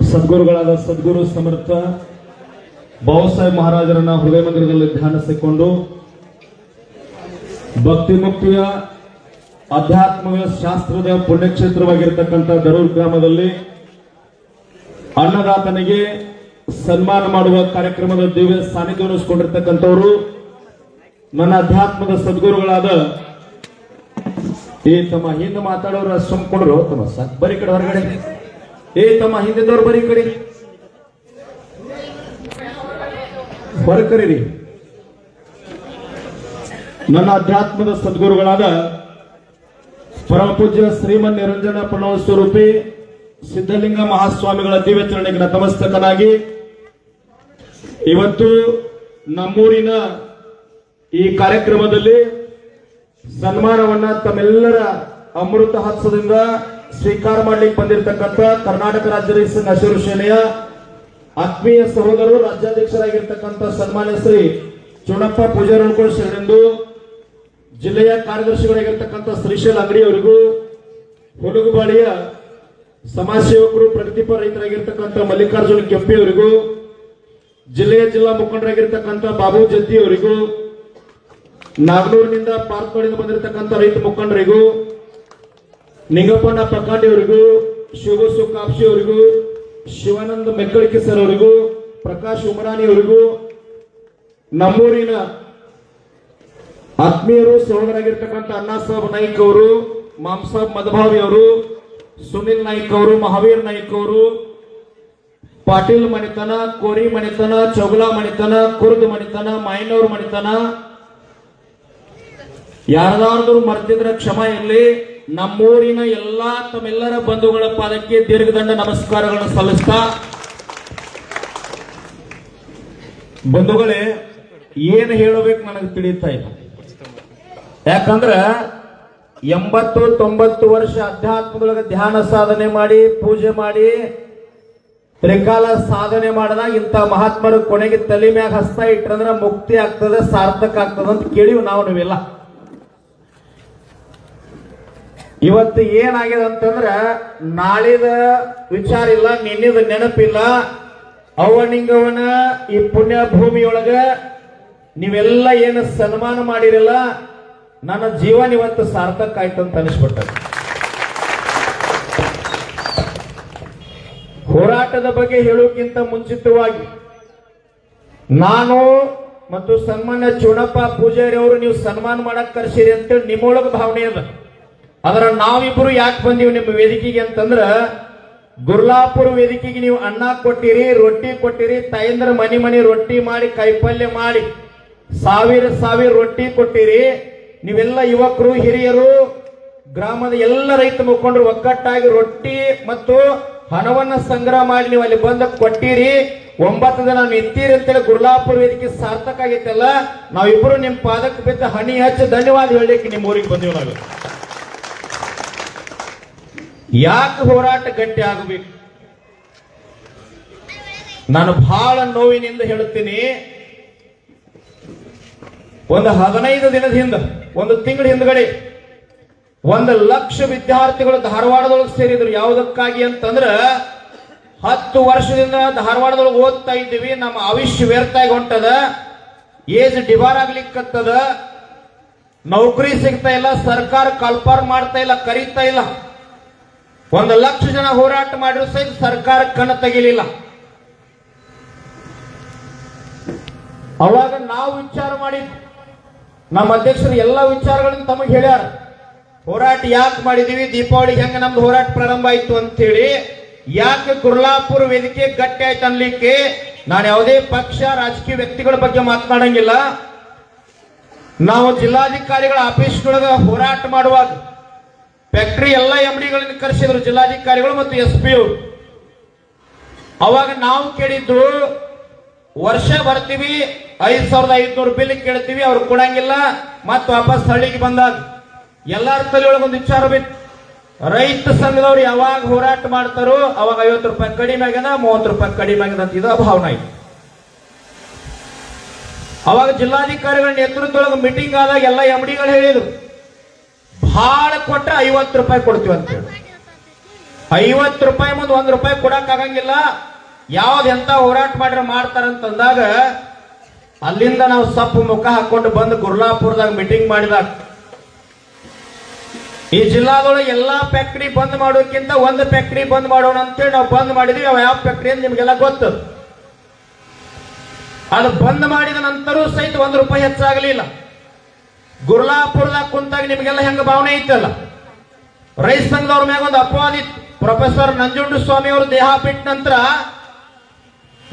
ಸದ್ಗುರುಗಳಾದ ಸದ್ಗುರು ಸಮರ್ಥ ಬಾಬಾಸಾಹೇಬ್ ಮಹಾರಾಜರನ್ನ ಹೃದಯ ಮಂದಿರದಲ್ಲಿ ಧ್ಯಾನಿಸಿಕೊಂಡು ಭಕ್ತಿ ಮುಕ್ತಿಯ ಆಧ್ಯಾತ್ಮಿಕ ಶಾಸ್ತ್ರದ ಪುಣ್ಯಕ್ಷೇತ್ರವಾಗಿರ್ತಕ್ಕಂಥ ದರೂರ್ ಗ್ರಾಮದಲ್ಲಿ ಅನ್ನದಾತನಿಗೆ ಸನ್ಮಾನ ಮಾಡುವ ಕಾರ್ಯಕ್ರಮದ ದಿವ್ಯ ಸಾನ್ನಿಧ್ಯ ವಹಿಸಿಕೊಂಡಿರ್ತಕ್ಕಂಥವರು ನನ್ನ ಅಧ್ಯಾತ್ಮದ ಸದ್ಗುರುಗಳಾದ ಏ ತಮ್ಮ ಹಿಂದೆ ಮಾತಾಡೋರು ಸುಮ್ಕೊಂಡ್ರು ತಮ್ಮ ಸಾಕ್ ಬರೀ ಕಡೆ ಹೊರಗಡೆ. ಏ ತಮ್ಮ ಹಿಂದಿದ್ದವ್ರು ಬರೀ ಕಡೆ. ಹೊರ ನನ್ನ ಅಧ್ಯಾತ್ಮದ ಸದ್ಗುರುಗಳಾದ ಪರಮ ಪೂಜ್ಯ ಶ್ರೀಮನ್ ನಿರಂಜನ ಪ್ರಣವ ಸ್ವರೂಪಿ, ಸಿದ್ಧಲಿಂಗ ಮಹಾಸ್ವಾಮಿಗಳ ದಿವ್ಯಚರಣೆಗೆ ನತಮಸ್ತಕನಾಗಿ, ಇವತ್ತು ನಮ್ಮೂರಿನ ಈ ಕಾರ್ಯಕ್ರಮದಲ್ಲಿ ಸನ್ಮಾನವನ್ನ ತಮ್ಮೆಲ್ಲರ ಅಮೃತ ಹಸ್ತದಿಂದ ಸ್ವೀಕಾರ ಮಾಡ್ಲಿಕ್ಕೆ ಬಂದಿರತಕ್ಕಂಥ ಕರ್ನಾಟಕ ರಾಜ್ಯ ರೈತ ಹಸಿರು ಸೇನೆಯ ಆತ್ಮೀಯ ಸಹೋದರರು, ರಾಜ್ಯಾಧ್ಯಕ್ಷರಾಗಿರ್ತಕ್ಕಂಥ ಸನ್ಮಾನ್ಯ ಶ್ರೀ ಚುಣಪ್ಪ ಪೂಜಾರಳ್ಕೊಳ್ಳ ಶರಣೆಂದು ಜಿಲ್ಲೆಯ ಕಾರ್ಯದರ್ಶಿಗಳಾಗಿರ್ತಕ್ಕಂಥ ಶ್ರೀಶೈಲ ಅಂಗಡಿಯವರಿಗೂ ಹುಡುಗುಬಾಳಿಯ ಸಮಾಜ ಸೇವಕರು, ಪ್ರಗತಿಪರ ರೈತರಾಗಿರ್ತಕ್ಕಂಥ ಮಲ್ಲಿಕಾರ್ಜುನ ಕೆಂಪಿ ಅವರಿಗೂ, ಜಿಲ್ಲೆಯ ಜಿಲ್ಲಾ ಮುಖಂಡರಾಗಿರ್ತಕ್ಕಂಥ ಬಾಬು ಜತ್ತಿ ಅವರಿಗೂ ನಾಗನೂರಿನಿಂದ ಪಾರ್ಕ್ಗಳಿಂದ ಬಂದಿರತಕ್ಕಂಥ ರೈತ ಮುಖಂಡರಿಗೂ, ನಿಂಗಪ್ಪಣ್ಣ ಪ್ರಕಾಂಡಿಯವರಿಗೂ ಅವರಿಗೂ ಶಿವಬಸು ಕಾಪ್ಸಿ ಅವರಿಗೂ ಶಿವಾನಂದ ಮೆಕ್ಕಳಿಕೆ ಸರ್ ಅವರಿಗೂ, ಪ್ರಕಾಶ್ ಉಮರಾಣಿ ಅವರಿಗೂ, ನಮ್ಮೂರಿನ ಆತ್ಮೀಯರು, ಸಹೋದರಾಗಿರ್ತಕ್ಕಂಥ ಅಣ್ಣಾ ಸಾಬ್ ನಾಯ್ಕ್ ಅವರು ಮಾಂಸಾಬ್ ಮದಭಾವಿ ಅವರು, ಸುನಿಲ್ ನಾಯ್ಕ್ ಅವರು, ಮಹಾವೀರ್ ನಾಯ್ಕ್ ಅವರು, ಪಾಟೀಲ್ ಮಣಿತನ ಕೋರಿ ಮಣಿತನ ಚೌಗಲಾ ಮಣಿತನ ಕುರ್ದ್ ಮಣಿತನ ಮಾಯನೂರ್ ಮಣಿತನ ಯಾರದಾರ್ದ್ರು ಮರ್ತಿದ್ರ ಕ್ಷಮ ಇರಲಿ. ನಮ್ಮೂರಿನ ಎಲ್ಲಾ ತಮ್ಮೆಲ್ಲರ ಬಂಧುಗಳ ಪಾದಕ್ಕೆ ದೀರ್ಘದಂಡ ನಮಸ್ಕಾರಗಳನ್ನು ಸಲ್ಲಿಸ್ತಾ. ಬಂಧುಗಳೇ, ಏನು ಹೇಳಬೇಕು ನನಗೆ ತಿಳಿಯುತ್ತಾ ಇಲ್ಲ. ಯಾಕಂದ್ರ ಎಂಬತ್ತು ತೊಂಬತ್ತು ವರ್ಷ ಅಧ್ಯಾತ್ಮದೊಳಗೆ ಧ್ಯಾನ ಸಾಧನೆ ಮಾಡಿ, ಪೂಜೆ ಮಾಡಿ, ತ್ರಿಕಾಲ ಸಾಧನೆ ಮಾಡಿದಾಗ ಇಂಥ ಮಹಾತ್ಮರು ಕೊನೆಗೆ ತಲೆ ಮ್ಯಾಗ ಹಸ್ತ ಇಟ್ರಂದ್ರ ಮುಕ್ತಿ ಆಗ್ತದೆ, ಸಾರ್ಥಕ ಆಗ್ತದೆ ಅಂತ ಕೇಳಿವ್ ನಾವು ನೀವೆಲ್ಲ. ಇವತ್ತು ಏನಾಗಿದೆ ಅಂತಂದ್ರ, ನಾಳಿದ ವಿಚಾರ ಇಲ್ಲ, ನಿನ್ನಿದ ನೆನಪಿಲ್ಲ. ಅವನಿಂಗವನ ಈ ಪುಣ್ಯ ಭೂಮಿಯೊಳಗ ನೀವೆಲ್ಲ ಏನು ಸನ್ಮಾನ ಮಾಡಿರಲ್ಲ ನನ್ನ ಜೀವನ ಇವತ್ತು ಸಾರ್ಥಕ ಆಯ್ತು ಅಂತ ಅನಿಸ್ಬಿಟ್ಟ. ಹೋರಾಟದ ಬಗ್ಗೆ ಹೇಳೋಕ್ಕಿಂತ ಮುಂಚಿತವಾಗಿ, ನಾನು ಮತ್ತು ಸನ್ಮಾನ್ಯ ಚುಣಪ್ಪ ಪೂಜಾರಿ ಅವರು ನೀವು ಸನ್ಮಾನ ಮಾಡಕ್ ಕರ್ಸಿರಿ ಅಂತೇಳಿ ನಿಮ್ಮೊಳಗ ಭಾವನೆ ಅದ ಅದರ ನಾವಿಬ್ಬರು ಯಾಕೆ ಬಂದೀವಿ ನಿಮ್ಮ ವೇದಿಕೆಗೆ ಅಂತಂದ್ರ, ಗುರ್ಲಾಪುರ ವೇದಿಕೆಗೆ ನೀವು ಅನ್ನ ಕೊಟ್ಟಿರಿ, ರೊಟ್ಟಿ ಕೊಟ್ಟಿರಿ, ತಾಯಂದ್ರ ಮನಿ ಮನಿ ರೊಟ್ಟಿ ಮಾಡಿ, ಕೈಪಲ್ಯ ಮಾಡಿ, ಸಾವಿರ ಸಾವಿರ ರೊಟ್ಟಿ ಕೊಟ್ಟಿರಿ. ನೀವೆಲ್ಲ ಯುವಕರು, ಹಿರಿಯರು, ಗ್ರಾಮದ ಎಲ್ಲ ರೈತ ಮುಖಂಡರು ಒಗ್ಗಟ್ಟಾಗಿ ರೊಟ್ಟಿ ಮತ್ತು ಹಣವನ್ನ ಸಂಗ್ರಹ ಮಾಡಿ ನೀವು ಅಲ್ಲಿ ಬಂದ ಕೊಟ್ಟಿರಿ. ಒಂಬತ್ತು ದಿನ ನಿಂತೀರಿ ಅಂತೇಳಿ ಗುರ್ಲಾಪುರ ವೇದಿಕೆ ಸಾರ್ಥಕ ಆಗೈತಲ್ಲ ನಾವಿಬ್ಬರು ನಿಮ್ಮ ಪಾದಕ್ಕೆ ಬಿದ್ದ ಹಣಿ ಹಚ್ಚಿ ಧನ್ಯವಾದ ಹೇಳಲಿಕ್ಕೆ ನಿಮ್ಮ ಊರಿಗೆ ಬಂದೀವಿ ನಾವು. ಯಾಕೆ ಹೋರಾಟ ಗಟ್ಟಿ ಆಗಬೇಕು? ನಾನು ಬಹಳ ನೋವಿನಿಂದ ಹೇಳುತ್ತೀನಿ. ಒಂದು ಹದಿನೈದು ದಿನದ ಹಿಂದ, ಒಂದು ತಿಂಗಳ ಹಿಂದ್ಗಡೆ ಒಂದು ಲಕ್ಷ ವಿದ್ಯಾರ್ಥಿಗಳು ಧಾರವಾಡದೊಳಗೆ ಸೇರಿದ್ರು. ಯಾವುದಕ್ಕಾಗಿ ಅಂತಂದ್ರ, ಹತ್ತು ವರ್ಷದಿಂದ ಧಾರವಾಡದೊಳಗೆ ಓದ್ತಾ ಇದ್ದೀವಿ. ನಮ್ಮ ಆವಿಷ್ಯ ವ್ಯರ್ಥ ಆಗಿ ಹೊಂಟದ. ಏಜ್ ಡಿಬಾರ್ ಆಗ್ಲಿಕ್ಕತ್ತದ. ನೌಕರಿ ಸಿಗ್ತಾ ಇಲ್ಲ. ಸರ್ಕಾರ ಕಲ್ಪಾರ್ ಮಾಡ್ತಾ ಇಲ್ಲ, ಕರೀತಾ ಇಲ್ಲ. ಒಂದು ಲಕ್ಷ ಜನ ಹೋರಾಟ ಮಾಡಿದ್ರು ಸಹಿತ ಸರ್ಕಾರ ಕಣ್ಣು ತೆಗಿಲಿಲ್ಲ. ಅವಾಗ ನಾವು ವಿಚಾರ ಮಾಡಿ ನಮ್ಮ ಅಧ್ಯಕ್ಷರು ಎಲ್ಲ ವಿಚಾರಗಳನ್ನು ತಮಗೆ ಹೇಳ್ಯಾರ. ಹೋರಾಟ ಯಾಕೆ ಮಾಡಿದೀವಿ? ದೀಪಾವಳಿ ಹೆಂಗೆ ನಮ್ದು ಹೋರಾಟ ಪ್ರಾರಂಭ ಆಯ್ತು ಅಂತೇಳಿ ಯಾಕೆ ಕುರ್ಲಾಪುರ ವೇದಿಕೆ ಗಟ್ಟಿ ಆಯ್ತು ಅನ್ಲಿಕ್ಕೆ ನಾನು ಯಾವುದೇ ಪಕ್ಷ, ರಾಜಕೀಯ ವ್ಯಕ್ತಿಗಳ ಬಗ್ಗೆ ಮಾತನಾಡಂಗಿಲ್ಲ. ನಾವು ಜಿಲ್ಲಾಧಿಕಾರಿಗಳ ಆಫೀಸ್ನೊಳಗ ಹೋರಾಟ ಮಾಡುವಾಗ ಫ್ಯಾಕ್ಟರಿ ಎಲ್ಲ ಎಂಡಿಗಳನ್ನು ಕರೆಸಿದ್ರು, ಜಿಲ್ಲಾಧಿಕಾರಿಗಳು ಮತ್ತು ಎಸ್ ಪಿ ಅವರು ಅವಾಗ ನಾವು ಕೇಳಿದ್ದು, ವರ್ಷ ಬರ್ತೀವಿ, ಐದ್ ಸಾವಿರದ ಐದ್ನೂರು ಬಿಲ್ ಕೇಳ್ತೀವಿ, ಅವ್ರು ಕೊಡಂಗಿಲ್ಲ ಮತ್ತೆ ವಾಪಸ್ ಹಳ್ಳಿಗೆ ಬಂದಾಗ. ಎಲ್ಲಾರ ತಲೆಯೊಳಗೆ ಒಂದು ವಿಚಾರ ಬಿತ್ತು ರೈತ ಸಂಘದವ್ರು ಯಾವಾಗ ಹೋರಾಟ ಮಾಡ್ತಾರೋ, ಅವಾಗ ಐವತ್ತು ರೂಪಾಯಿ ಕಡಿಮೆ ಆಗ್ಯದ, ಮೂವತ್ತು ರೂಪಾಯಿ ಕಡಿಮೆ ಆಗ್ಯದ ಅಂತ ಇದು ಭಾವನೆ ಐತಿ ಅವಾಗ ಜಿಲ್ಲಾಧಿಕಾರಿಗಳ ನೇತೃತ್ವದೊಳಗೆ ಮೀಟಿಂಗ್ ಆದಾಗ ಎಲ್ಲ ಎಂಡಿಗಳು ಹೇಳಿದ್ರು. ಭಾಳ ಕೊಟ್ಟರೆ ಐವತ್ತು ರೂಪಾಯಿ ಕೊಡ್ತೀವಿ ಅಂತ ಐವತ್ತು ರೂಪಾಯಿ ಮುಂದೆ ಒಂದು ರೂಪಾಯಿ ಕೊಡಕ್ ಆಗಂಗಿಲ್ಲ. ಯಾವ್ದು ಎಂತ ಹೋರಾಟ ಮಾಡ್ರೆ ಮಾಡ್ತಾರಂತಂದಾಗ ಅಲ್ಲಿಂದ ನಾವು ಸಪ್ಪು ಮುಖ ಹಾಕೊಂಡು ಬಂದು ಗುರ್ಲಾಪುರದಾಗ ಮೀಟಿಂಗ್ ಮಾಡಿದಾಗ, ಈ ಜಿಲ್ಲಾದೊಳಗೆ ಎಲ್ಲಾ ಫ್ಯಾಕ್ಟ್ರಿ ಬಂದ್ ಮಾಡೋಕ್ಕಿಂತ ಒಂದು ಫ್ಯಾಕ್ಟ್ರಿ ಬಂದ್ ಮಾಡೋಣ ಅಂತೇಳಿ ನಾವು ಬಂದ್ ಮಾಡಿದ್ವಿ. ಅವ ಯಾವ ಫ್ಯಾಕ್ಟ್ರಿ ಅಂತ ನಿಮ್ಗೆಲ್ಲ ಗೊತ್ತು. ಅದು ಬಂದ್ ಮಾಡಿದ ನಂತರ ಸಹಿತ ಒಂದು ರೂಪಾಯಿ ಹೆಚ್ಚಾಗಲಿಲ್ಲ. ಗುರ್ಲಾಪುರದಾಗ ಕುಂತಾಗ ನಿಮಗೆಲ್ಲ ಹೆಂಗ ಭಾವನೆ ಇತ್ತಲ್ಲ ರೈತ ಸಂಘದವ್ರ ಮ್ಯಾಗ ಒಂದು ಅಪವಾದ ಇತ್ತು. ಪ್ರೊಫೆಸರ್ ನಂಜುಂಡು ಸ್ವಾಮಿ ಅವರು ದೇಹ ಬಿಟ್ಟ ನಂತರ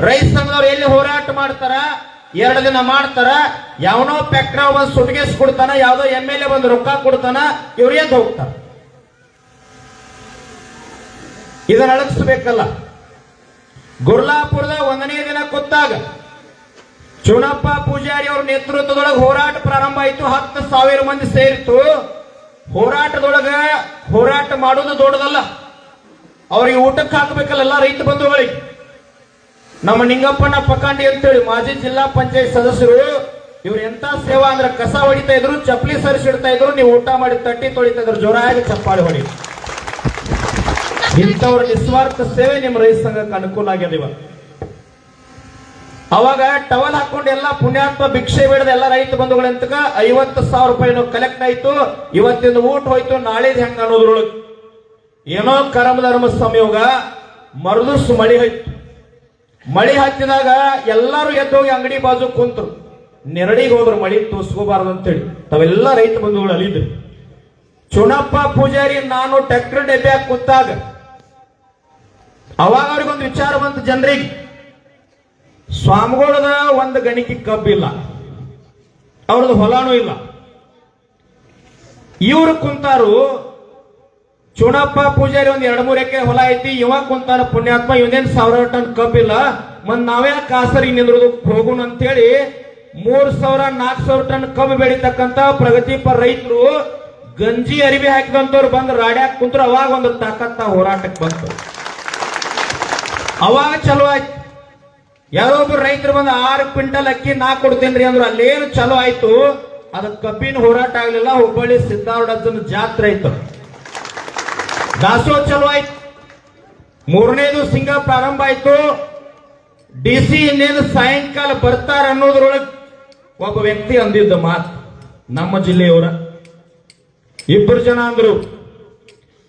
ರೈತ ಸಂಘದವ್ರು ಎಲ್ಲಿ ಹೋರಾಟ ಮಾಡ್ತಾರ, ಎರಡು ದಿನ ಮಾಡ್ತಾರ, ಯಾವನೋ ಪೆಕ್ರ ಒಂದು ಸುಟ್ಗೇಸ್ ಕೊಡ್ತಾನ, ಯಾವ್ದೋ ಎಂ ಎಲ್ ಎ ಒಂದು ರೊಕ್ಕ ಕೊಡ್ತಾನ, ಇವ್ರು ಎದ್ದು ಹೋಗ್ತಾರ. ಇದನ್ನ ಅಳಗಿಸ್ಬೇಕಲ್ಲ. ಗುರ್ಲಾಪುರದ ಒಂದನೇ ದಿನ ಕೂತಾಗ ಚುನಪ್ಪ ಪೂಜಾರಿ ಅವ್ರ ನೇತೃತ್ವದೊಳಗೆ ಹೋರಾಟ ಪ್ರಾರಂಭ ಆಯಿತು. ಹತ್ತು ಸಾವಿರ ಮಂದಿ ಸೇರಿತು ಹೋರಾಟದೊಳಗ ಹೋರಾಟ ಮಾಡೋದು ದೊಡ್ಡದಲ್ಲ. ಅವ್ರಿಗೆ ಊಟಕ್ಕೆ ಹಾಕಬೇಕಲ್ಲ ಎಲ್ಲ ರೈತ ಬಂಧುಗಳಿಗೆ. ನಮ್ಮ ನಿಂಗಪ್ಪನ ಪಕಾಂಡಿ ಅಂತೇಳಿ ಮಾಜಿ ಜಿಲ್ಲಾ ಪಂಚಾಯತ್ ಸದಸ್ಯರು, ಇವ್ರು ಎಂತ ಸೇವಾ ಅಂದ್ರೆ ಕಸ ಹೊಡಿತಾ ಇದ್ರು, ಚಪ್ಪಲಿ ಸರಿಸಿಡ್ತಾ ಇದ್ರು, ನೀವು ಊಟ ಮಾಡಿ ತಟ್ಟಿ ತೊಳಿತಾ ಇದ್ರು, ಜೋರಾಗಿ ಚಪ್ಪಾಳಿ ಹೊಡಿ ಇಂಥವ್ರ ನಿಸ್ವಾರ್ಥ ಸೇವೆ ನಿಮ್ಮ ರೈತ ಸಂಘಕ್ಕೆ ಅನುಕೂಲ ಆಗ್ಯದ ಇವತ್ತು ಅವಾಗ ಟವಲ್ ಹಾಕೊಂಡು ಎಲ್ಲ ಪುಣ್ಯಾತ್ಮ ಭಿಕ್ಷೆ ಬಿಡದೆ ಎಲ್ಲ ರೈತ ಬಂಧುಗಳಂತಕ ಐವತ್ತು ಸಾವಿರ ರೂಪಾಯಿನೂ ಕಲೆಕ್ಟ್ ಆಯ್ತು. ಇವತ್ತಿನ ಊಟ ಹೋಯ್ತು ನಾಳೆದ್ ಹೆಂಗ ಅನ್ನೋದ್ರೊಳಗೆ. ಏನೋ ಕರ್ಮ ಧರ್ಮ ಸಂಯೋಗ ಮರದಸ್ ಮಳಿ ಹೋಯ್ತು. ಮಳಿ ಹತ್ತಿದಾಗ ಎಲ್ಲರೂ ಎದ್ದೋಗಿ ಅಂಗಡಿ ಬಾಜು ಕುಂತರು ನೆರಡಿಗೆ ಹೋದ್ರು ಮಳಿ, ತೋರ್ಸ್ಕೋಬಾರ್ದು ಅಂತೇಳಿ. ತಾವೆಲ್ಲ ರೈತ ಬಂಧುಗಳು ಅಲ್ಲಿದ್ರು ಚುನಪ್ಪ ಪೂಜಾರಿ ನಾನು ಟ್ರ್ಯಾಕ್ಟರ್ ಡಬ್ಬ್ಯಾಗ ಕೂತಾಗ. ಅವಾಗ ಅವ್ರಿಗೊಂದು ವಿಚಾರ ಬಂತು ಜನರಿಗೆ. ಸ್ವಾಮಿಗಳದ ಒಂದು ಗಣಿಕೆ ಕಬ್ಬಿಲ್ಲ ಅವ್ರದ್ದು ಹೊಲಾನು ಇಲ್ಲ. ಇವ್ರು ಕುಂತಾರು, ಚುಣಪ್ಪ ಪೂಜಾರಿ ಒಂದ್ ಎರಡು ಮೂರ್ ಎಕರೆ ಹೊಲ ಐತಿ, ಇವ ಕುಂತಾರ ಪುಣ್ಯಾತ್ಮ ಇವನೇನ್ ಸಾವಿರ ಟನ್ ಕಬ್ಬಿಲ್ಲ ಮತ್ ನಾವೇ ಕಾಸರಿ ನಿಂದ್ರದು ಹೋಗೋಣ ಅಂತೇಳಿ ಮೂರ್ ಸಾವಿರ ನಾಲ್ಕು ಸಾವಿರ ಟನ್ ಕಬ್ಬು ಬೆಳಿತಕ್ಕಂತ ಪ್ರಗತಿಪರ ರೈತರು ಗಂಜಿ ಅರಿವಿ ಹಾಕಿದಂತವ್ರು ಬಂದು ರಾಡ್ಯಾಕ ಕುಂತ್ರು, ಅವಾಗ ಒಂದು ತಾಕತ್ತ ಹೋರಾಟಕ್ಕೆ ಬಂತು. ಅವಾಗ ಚಲೋ ಆಯ್ತು. ಯಾರೋ ಒಬ್ರು ರೈತರು ಬಂದು ಆರು ಕ್ವಿಂಟಲ್ ಅಕ್ಕಿ ನಾ ಕೊಡ್ತೇನ್ರಿ ಅಂದ್ರು ಅಲ್ಲೇನು ಚಲೋ ಆಯ್ತು. ಅದ ಕಬ್ಬಿನ ಹೋರಾಟ ಆಗ್ಲಿಲ್ಲ, ಹುಬ್ಬಳ್ಳಿ ಸಿದ್ದಾರ್ಡನ ಜಾತ್ರೆ ಆಯ್ತು. ದಾಸೋಹ ಚಲೋ ಆಯ್ತು. ಮೂರನೇದು ಸಿಂಗ ಪ್ರಾರಂಭ ಆಯ್ತು. ಡಿ ಸಿ ಇನ್ನೇನು ಸಾಯಂಕಾಲ ಬರ್ತಾರ ಅನ್ನೋದ್ರೊಳಗೆ ಒಬ್ಬ ವ್ಯಕ್ತಿ ಅಂದಿದ್ದ ಮಾತು, ನಮ್ಮ ಜಿಲ್ಲೆಯವರ. ಇಬ್ಬರು ಜನ ಅಂದ್ರು,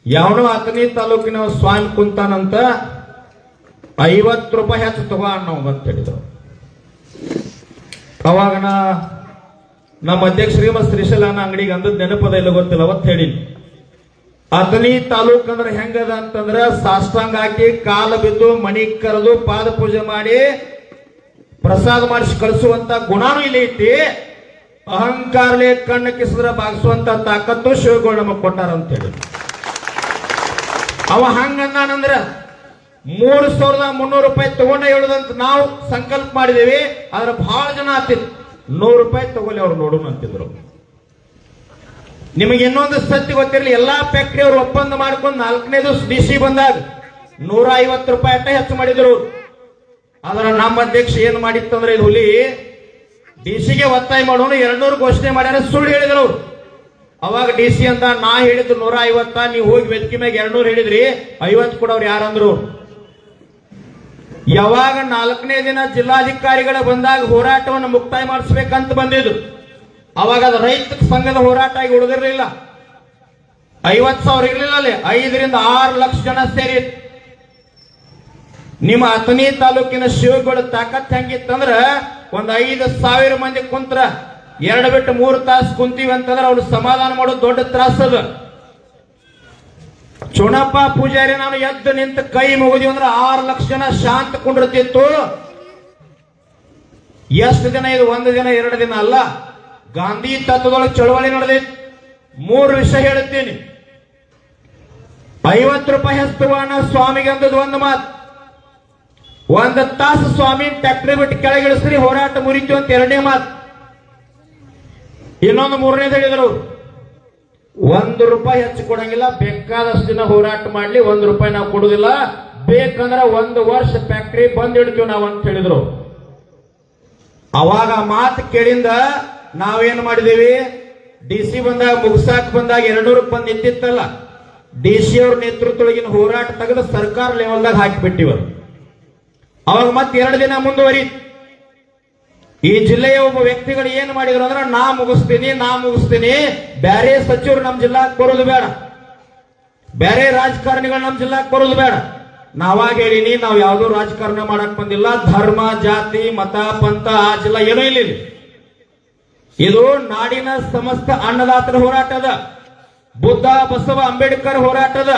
ಯಾವನೋ ಅತನಿ ತಾಲೂಕಿನ ಸ್ವಾಮಿ ಕುಂತಾನಂತ ಐವತ್ತು ರೂಪಾಯಿ ಹೆಚ್ಚು ತಗೋ ನಾವು ಅಂತ ಹೇಳಿದ್ರು. ಅವಾಗ ನಮ್ಮ ಅಧ್ಯಕ್ಷ ಶ್ರೀಮತ್ ಶ್ರೀಶೈಲನ ಅಂಗಡಿಗೆ ಅಂದದ್ ನೆನಪದ ಇಲ್ಲ ಗೊತ್ತಿಲ್ಲ ಅವತ್ತು ಹೇಳಿನಿ. ಅತನಿ ತಾಲೂಕ್ ಅಂದ್ರೆ ಹೆಂಗದ ಅಂತಂದ್ರೆ ಸಾಷ್ಟಾಂಗ ಹಾಕಿ ಕಾಲ ಬಿದ್ದು ಮಣಿ ಕರೆದು ಪಾದ ಪೂಜೆ ಮಾಡಿ ಪ್ರಸಾದ ಮಾಡಿಸಿ ಕಳಿಸುವಂತ ಗುಣಾನು ಇಲ್ಲಿ ಐತಿ. ಅಹಂಕಾರಲೆ ಕಣ್ಣು ಕಿಸಿದ್ರೆ ಬಾಗಿಸುವಂತ ತಾಕತ್ತು ಶಿವಗಳು ನಮಗ್ ಕೊಟ್ಟಾರ ಅಂತ ಹೇಳಿ ಅವ ಹಂಗಂದಾನಂದ್ರ ಮೂರು ಸಾವಿರದ ಮುನ್ನೂರು ರೂಪಾಯಿ ತಗೊಂಡ ಹೇಳುದಂತ ನಾವು ಸಂಕಲ್ಪ ಮಾಡಿದೇವೆ, ಆದ್ರೆ ಬಹಳ ಜನ ಆತಿತ್ತು ನೂರು ರೂಪಾಯಿ ತಗೊಳ್ಳಿ ಅವ್ರು ನೋಡೋಣ ಅಂತಿದ್ರು. ನಿಮಗೆ ಇನ್ನೊಂದು ಸತ್ಯ ಗೊತ್ತಿರಲಿ, ಎಲ್ಲಾ ಫ್ಯಾಕ್ಟರಿ ಅವರು ಒಪ್ಪಂದ ಮಾಡ್ಕೊಂಡು ನಾಲ್ಕನೇದು ಡಿ ಸಿ ಬಂದಾಗ ನೂರ ಐವತ್ತು ರೂಪಾಯಿ ಅಟ್ಟ ಹೆಚ್ಚು ಮಾಡಿದ್ರು ಆದ್ರೆ ನಮ್ಮ ಅಧ್ಯಕ್ಷ ಏನ್ ಮಾಡಿತ್ತಂದ್ರೆ ಇದು ಹುಲಿ ಡಿ ಸಿಗೆ ಒತ್ತಾಯ ಮಾಡೋನು ಎರಡ್ನೂರು ಘೋಷಣೆ ಮಾಡ್ಯಾರ, ಸುಳ್ಳು ಹೇಳಿದ್ರು ಅವ್ರು. ಅವಾಗ ಡಿ ಸಿ ಅಂತ ನಾ ಹೇಳಿದ್ದು ನೂರ ಐವತ್ತ, ನೀವು ಹೋಗಿ ವೆತ್ಕಿ ಮ್ಯಾಗ ಎರಡ್ನೂರು ಹೇಳಿದ್ರಿ, ಐವತ್ತು ಕೊಡೋರು ಯಾರಂದ್ರು ಯಾವಾಗ ನಾಲ್ಕನೇ ದಿನ ಜಿಲ್ಲಾಧಿಕಾರಿಗಳು ಬಂದಾಗ ಹೋರಾಟವನ್ನು ಮುಕ್ತಾಯ ಮಾಡಿಸ್ಬೇಕಂತ ಬಂದಿದ್ರು. ಅವಾಗ ಅದು ರೈತ ಸಂಘದ ಹೋರಾಟ ಆಗಿ ಉಳಿದಿರಲಿಲ್ಲ. ಐವತ್ ಸಾವಿರ ಇರಲಿಲ್ಲ ಅಲ್ಲಿ. ಐದರಿಂದ ಆರು ಲಕ್ಷ ಜನ ಸೇರಿ. ನಿಮ್ಮ ಅಥಣಿ ತಾಲೂಕಿನ ಶಿವಗಳ ತಾಕತ್ ಹೆಂಗಿತ್ತಂದ್ರ ಒಂದ್ ಐದು ಸಾವಿರ ಮಂದಿ ಕುಂತ್ರ ಎರಡು ಬಿಟ್ಟು ಮೂರು ತಾಸು ಕುಂತೀವಿ ಅಂತಂದ್ರೆ ಅವ್ರು ಸಮಾಧಾನ ಮಾಡೋದು ದೊಡ್ಡ ತ್ರಾಸ ಅದು. ಚುಣಪ್ಪ ಪೂಜಾರಿ ನಾನು ಎದ್ದು ನಿಂತು ಕೈ ಮುಗಿದೀವಿ ಅಂದ್ರೆ ಆರು ಲಕ್ಷ ಜನ ಶಾಂತ ಕುಂಡಿರ್ತಿತ್ತು. ಎಷ್ಟು ದಿನ ಇದು? ಒಂದು ದಿನ, ಎರಡು ದಿನ ಅಲ್ಲ. ಗಾಂಧಿ ತತ್ವದೊಳಗೆ ಚಳವಳಿ ನಡೆದಿತ್ತು ಮೂರು ವಿಷಯ ಹೇಳುತ್ತೀನಿ ಐವತ್ತು ರೂಪಾಯಿ ಹಸ್ತವಾನ ಸ್ವಾಮಿಗೆ ಅಂದದ್ದು ಒಂದು ಮಾತು. ಒಂದು ತಾಸು ಸ್ವಾಮಿ ಟ್ಯಾಕ್ಟ್ರಿ ಬಿಟ್ಟು ಕೆಳಗಿಳಿಸ್ರಿ, ಹೋರಾಟ ಮುರಿತು ಅಂತ ಎರಡನೇ ಮಾತು. ಇನ್ನೊಂದು ಮೂರನೇದು ಹೇಳಿದ್ರು. ಒಂದು ರೂಪಾಯಿ ಹೆಚ್ಚು ಕೊಡಂಗಿಲ್ಲ, ಬೇಕಾದಷ್ಟು ದಿನ ಹೋರಾಟ ಮಾಡ್ಲಿ, ಒಂದು ರೂಪಾಯಿ ನಾವು ಕೊಡುದಿಲ್ಲ. ಬೇಕಂದ್ರೆ ಒಂದು ವರ್ಷ ಫ್ಯಾಕ್ಟ್ರಿ ಬಂದ್ ಇಡ್ತೀವಿ ನಾವು ಅಂತ ಹೇಳಿದ್ರು. ಅವಾಗ ಮಾತು ಕೇಳಿಂದ ನಾವೇನ್ ಮಾಡಿದೀವಿ? ಡಿ ಸಿ ಬಂದಾಗ, ಮುಗಿಸಾಕ್ ಬಂದಾಗ ಎರಡ್ನೂರಕ್ಕೆ ಬಂದು ನಿಂತಿತ್ತಲ್ಲ. ಡಿ ಸಿ ಅವ್ರ ನೇತೃತ್ವದೊಳಗಿನ ಹೋರಾಟ ತೆಗೆದು ಸರ್ಕಾರ ಲೆವೆಲ್ದಾಗ ಹಾಕಿಬಿಟ್ಟಿವರು ಅವಾಗ ಮತ್ತೆ ಎರಡು ದಿನ ಮುಂದುವರಿತು. ಈ ಜಿಲ್ಲೆಯ ಒಬ್ಬ ವ್ಯಕ್ತಿಗಳು ಏನ್ ಮಾಡಿದ್ರು ಅಂದ್ರೆ, ನಾ ಮುಗಿಸ್ತೀನಿ ನಾ ಮುಗಿಸ್ತೀನಿ. ಬ್ಯಾರೆ ಸಚಿವರು ನಮ್ಮ ಜಿಲ್ಲಾಕ್ ಬರೋದು ಬೇಡ. ಬೇರೆ ರಾಜಕಾರಣಿಗಳು ನಮ್ಮ ಜಿಲ್ಲಾಕ್ ಬರೋದು ಬೇಡ. ನಾವಾಗ ಹೇಳಿನಿ, ನಾವು ಯಾವುದೋ ರಾಜಕಾರಣ ಮಾಡಕ್ ಬಂದಿಲ್ಲ. ಧರ್ಮ, ಜಾತಿ, ಮತ, ಪಂಥ, ಆ ಜಿಲ್ಲಾ ಏನೂ ಇಲ್ಲಿ. ಇದು ನಾಡಿನ ಸಮಸ್ತ ಅನ್ನದಾತರ ಹೋರಾಟದ ಬುದ್ಧ, ಬಸವ, ಅಂಬೇಡ್ಕರ್ ಹೋರಾಟದ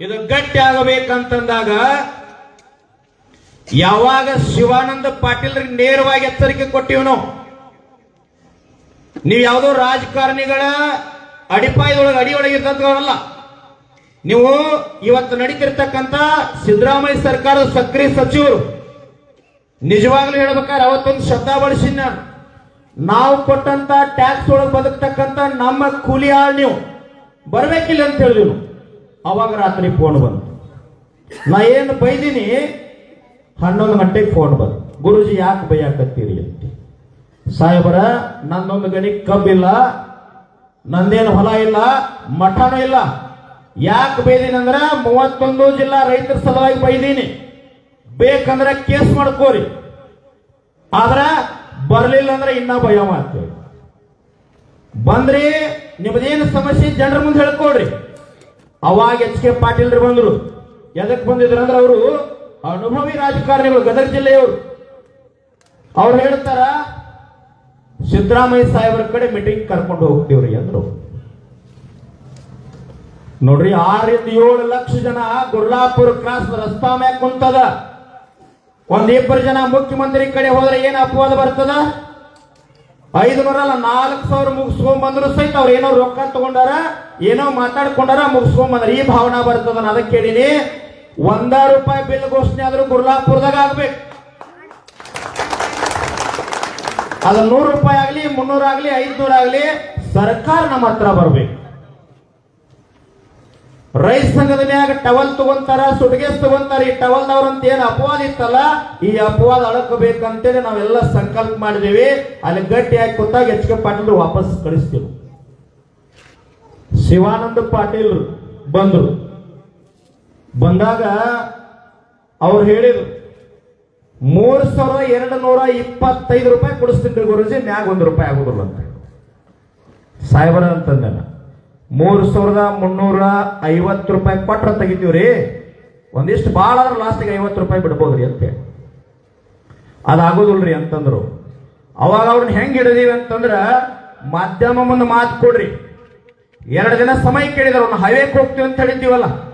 ಇದು ಗಟ್ಟಿ ಆಗಬೇಕಂತಂದಾಗ ಯಾವಾಗ ಶಿವಾನಂದ ಪಾಟೀಲ್ರಿಗೆ ನೇರವಾಗಿ ಎಚ್ಚರಿಕೆ ಕೊಟ್ಟಿವನು? ನಾವು ಯಾವುದೋ ರಾಜಕಾರಣಿಗಳ ಅಡಿಪಾಯದೊಳಗೆ, ಅಡಿಯೊಳಗೆ ಇರ್ತದಲ್ಲ ನೀವು ಇವತ್ತು ನಡೀತಿರ್ತಕ್ಕಂಥ ಸಿದ್ದರಾಮಯ್ಯ ಸರ್ಕಾರದ ಸಕ್ರಿಯ ಸಚಿವರು, ನಿಜವಾಗ್ಲೂ ಹೇಳ್ಬೇಕಾದ್ರೆ ಅವತ್ತೊಂದು ಶ್ರದ್ಧಾ ಬಳಸಿನ ನಾನು ನಾವು ಕೊಟ್ಟಂತ ಟ್ಯಾಕ್ಸ್ ಒಳಗೆ ಬದುಕ್ತಕ್ಕಂಥ ನಮ್ಮ ಕೂಲಿ ಆಳ್ ನೀವು. ಬರಬೇಕಿಲ್ಲ ಅಂತ ಹೇಳಿದ್ರು. ಅವಾಗ ರಾತ್ರಿ ಫೋನ್ ಬಂತು. ನಾ ಏನು ಬೈದೀನಿ ಹನ್ನೊಂದು ಗಂಟೆಗೆ ಫೋನ್ ಬಂತು. ಗುರುಜಿ ಯಾಕೆ ಬೈಯಾಕತ್ತೀರಿ ಅಂತ. ಸಾಹೇಬರ, ನನ್ನೊಂದು ಗಣಿ ಕಬ್ಬಿಲ್ಲ ನಂದೇನು ಹೊಲ ಇಲ್ಲ, ಮಠನೂ ಇಲ್ಲ. ಯಾಕೆ ಬೈದೀನಿ ಅಂದ್ರ ಮೂವತ್ತೊಂದು ಜಿಲ್ಲಾ ರೈತರ ಸಲುವಾಗಿ ಬೈದೀನಿ. ಬೇಕಂದ್ರೆ ಕೇಸ್ ಮಾಡ್ಕೋರಿ. ಆದ್ರೆ ಬರಲಿಲ್ಲ ಅಂದ್ರೆ ಇನ್ನ ಭಯ ಮಾಡ್ತೇವೆ. ಬಂದ್ರಿ, ನಿಮ್ದೇನು ಸಮಸ್ಯೆ ಜನರ ಮುಂದೆ ಹೇಳ್ಕೊಡ್ರಿ. ಅವಾಗ ಎಚ್ ಕೆ ಪಾಟೀಲ್ರು ಬಂದ್ರು. ಎದಕ್ ಬಂದಿದ್ರು ಅಂದ್ರೆ ಅವರು ಅನುಭವಿ ರಾಜಕಾರಣಿಗಳು ಗದಗ ಜಿಲ್ಲೆಯವರು. ಅವ್ರು ಹೇಳ್ತಾರ, ಸಿದ್ದರಾಮಯ್ಯ ಸಾಹೇಬ್ರ ಕಡೆ ಮೀಟಿಂಗ್ ಕರ್ಕೊಂಡು ಹೋಗ್ತೀವ್ರಿ ಅಂದ್ರು. ನೋಡ್ರಿ ಆರಿಂದ ಏಳು ಲಕ್ಷ ಜನ ಗುರ್ಲಾಪುರ ಕ್ರಾಸ್ ರಸ್ತಾ ಮ್ಯಾಗ ಕುಂತದ. ಒಂದಿಬ್ಬರು ಜನ ಮುಖ್ಯಮಂತ್ರಿ ಕಡೆ ಹೋದ್ರೆ ಏನ್ ಅಪವಾದ ಬರ್ತದ? ಐದು ನೂರಲ್ಲ ನಾಲ್ಕು ಸಾವಿರ ಮುಗಿಸ್ಕೊಂಡ್ ಬಂದ್ರು ಸಹಿತ ಅವ್ರು ಏನೋ ರೊಕ್ಕ ತಗೊಂಡಾರ, ಏನೋ ಮಾತಾಡ್ಕೊಂಡಾರ ಮುಗಿಸ್ಕೊಂಡ್ ಬಂದ್ರ ಈ ಭಾವನಾ ಬರ್ತದ ಅದಕ್ಕೆ ಕೇಳಿನಿ. ಒಂದ ರೂಪಾಯಿ ಬಿಲ್ ಘೋಷಣೆ ಆದ್ರೂ ಗುರ್ಲಾಪುರದಾಗ ಆಗ್ಬೇಕು. ಅದು ನೂರು ರೂಪಾಯಿ ಆಗ್ಲಿ, ಮುನ್ನೂರ ಆಗ್ಲಿ, ಐದ್ನೂರ ಆಗ್ಲಿ, ಸರ್ಕಾರ ನಮ್ಮ ಹತ್ರ ಬರ್ಬೇಕು. ರೈತ ಸಂಘದ ಮ್ಯಾಗ ಟವಲ್ ತಗೊಂತಾರ ಸುಟ್ಗೇಸ್ ತಗೊಂತಾರ, ಈ ಟವಲ್ದವ್ರ ಅಂತ ಏನ್ ಅಪವಾದ ಇತ್ತಲ್ಲ, ಈ ಅಪವಾದ ಅಳಕಬೇಕಂತೇಳಿ ನಾವೆಲ್ಲ ಸಂಕಲ್ಪ ಮಾಡಿದೇವಿ. ಅಲ್ಲಿ ಗಟ್ಟಿ ಹಾಕಿ ಕೂತಾಗ ಎಚ್ ಕೆ ಪಾಟೀಲ್ ವಾಪಸ್ ಕಳಿಸ್ತೀವಿ ಶಿವಾನಂದ ಪಾಟೀಲ್ ಬಂದ್ರು. ಬಂದಾಗ ಅವ್ರು ಹೇಳಿದ್ರು, ಮೂರು ಸಾವಿರ ಎರಡು ನೂರ ಇಪ್ಪತ್ತೈದು ರೂಪಾಯಿ ಕೊಡಿಸ್ತಿದ್ರು ಗುರುಜಿ, ಮ್ಯಾಗ ಒಂದು ರೂಪಾಯಿ ಆಗುದಿಲ್ಲ ಅಂತ ಸಾಹೇಬರ ಅಂತಂದ ಮೂರು ಸಾವಿರದ ಮುನ್ನೂರ ಐವತ್ತು ರೂಪಾಯಿ ಕೊಟ್ರ ತೆಗಿತೀವ್ರಿ, ಒಂದಿಷ್ಟು ಭಾಳ ಆದ್ರೆ ಲಾಸ್ಟಿಗೆ ಐವತ್ತು ರೂಪಾಯಿ ಬಿಡ್ಬೋದ್ರಿ ಅಂತೇಳಿ ಅದಾಗೋದಿಲ್ರಿ ಅಂತಂದ್ರು. ಅವಾಗ ಅವ್ರನ್ನ ಹೆಂಗೆ ಹಿಡಿದೀವಿ ಅಂತಂದ್ರೆ, ಮಾಧ್ಯಮ ಮುಂದೆ ಮಾತು ಕೊಡ್ರಿ. ಎರಡು ದಿನ ಸಮಯ ಕೇಳಿದ್ರು ಅವ್ರನ್ನ ಹೈವೇಕ್ ಹೋಗ್ತೀವಿ ಅಂತ ಹೇಳಿದ್ದೀವಲ್ಲ.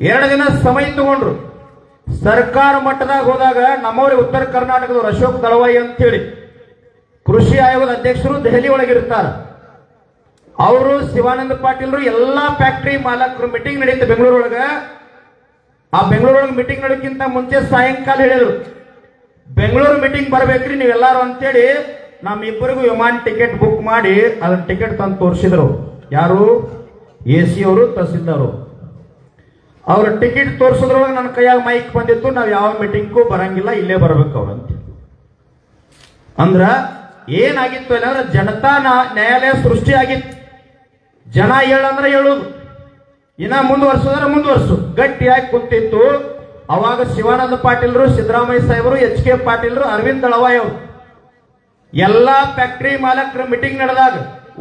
ಎರಡು ದಿನ ಸಮಯ ತಗೊಂಡ್ರು. ಸರ್ಕಾರ ಮಟ್ಟದಾಗ ಹೋದಾಗ ನಮ್ಮವ್ರಿ ಉತ್ತರ ಕರ್ನಾಟಕದ ಅಶೋಕ್ ದಳವಾಯಿ ಅಂತೇಳಿ ಕೃಷಿ ಆಯೋಗದ ಅಧ್ಯಕ್ಷರು ದೆಹಲಿ ಒಳಗಿರ್ತಾರೆ. ಅವರು ಶಿವಾನಂದ ಪಾಟೀಲ್ರು ಎಲ್ಲಾ ಫ್ಯಾಕ್ಟರಿ ಮಾಲಕರು ಮೀಟಿಂಗ್ ನಡೆಯುತ್ತೆ ಬೆಂಗಳೂರೊಳಗ. ಆ ಬೆಂಗಳೂರೊಳಗೆ ಮೀಟಿಂಗ್ ನಡೆಯೋಕ್ಕಿಂತ ಮುಂಚೆ ಸಾಯಂಕಾಲ ಹೇಳಿದ್ರು. ಬೆಂಗಳೂರು ಮೀಟಿಂಗ್ ಬರ್ಬೇಕ್ರಿ ನೀವೆಲ್ಲಾರು ಅಂತೇಳಿ ನಮ್ಮಿಬ್ಬರಿಗೂ ವಿಮಾನ ಟಿಕೆಟ್ ಬುಕ್ ಮಾಡಿ ಅದನ್ನ ಟಿಕೆಟ್ ತಂದು ತೋರಿಸಿದ್ರು. ಯಾರು? ಎ ಸಿ ಅವರು, ತಹಸೀಲ್ದಾರ್ ಅವರು ಟಿಕೆಟ್ ತೋರಿಸೋದ್ರೊಳಗೆ ನನ್ನ ಕೈಯಾಗ ಮೈಕ್ ಬಂದಿತ್ತು, ನಾವು ಯಾವ ಮೀಟಿಂಗ್ಗೂ ಬರಂಗಿಲ್ಲ, ಇಲ್ಲೇ ಬರ್ಬೇಕು ಅವ್ರು ಅಂತ ಅಂದ್ರ ಏನಾಗಿತ್ತು ಅಂದ್ರೆ ಜನತಾ ನ್ಯಾಯಾಲಯ ಸೃಷ್ಟಿ ಆಗಿತ್ತು ಜನ ಹೇಳಂದ್ರೆ ಹೇಳುದು ಇನ್ನ ಮುಂದುವರ್ಸೋದ್ರೆ ಮುಂದುವರ್ಸು. ಗಟ್ಟಿಯಾಗಿ ಕುಂತಿತ್ತು. ಅವಾಗ ಶಿವಾನಂದ ಪಾಟೀಲ್ರು, ಸಿದ್ದರಾಮಯ್ಯ ಸಾಹೇಬರು, ಎಚ್ ಕೆ ಪಾಟೀಲ್ರು, ಅರವಿಂದ್ ದಳವಾಯ್ ಅವರು. ಎಲ್ಲಾ ಫ್ಯಾಕ್ಟ್ರಿ ಮಾಲಕರ ಮೀಟಿಂಗ್ ನಡೆದಾಗ